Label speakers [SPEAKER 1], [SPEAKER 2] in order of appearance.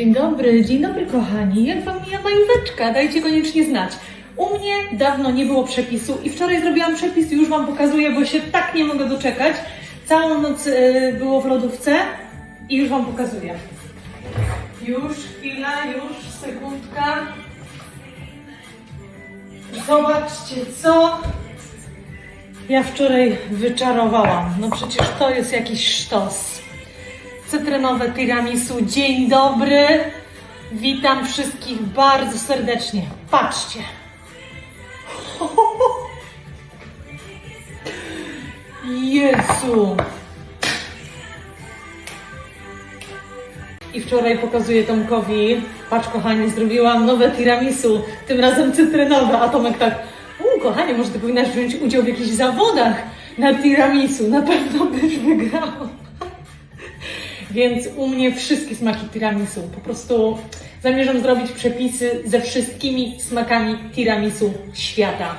[SPEAKER 1] Dzień dobry, dzień dobry kochani. Jak wam mija majóweczka? Dajcie koniecznie znać. U mnie dawno nie było przepisu i wczoraj zrobiłam przepis już wam pokazuję, bo się tak nie mogę doczekać. Całą noc y, było w lodówce i już wam pokazuję. Już, chwila, już, sekundka. Zobaczcie co ja wczoraj wyczarowałam. No przecież to jest jakiś sztos cytrynowe tiramisu. Dzień dobry. Witam wszystkich bardzo serdecznie. Patrzcie. Jezu. I wczoraj pokazuję Tomkowi, patrz kochanie, zrobiłam nowe tiramisu, tym razem cytrynowe, a Tomek tak, u kochanie, może ty powinnaś wziąć udział w jakichś zawodach na tiramisu, na pewno byś wygrał. Więc u mnie wszystkie smaki tiramisu. Po prostu zamierzam zrobić przepisy ze wszystkimi smakami tiramisu świata.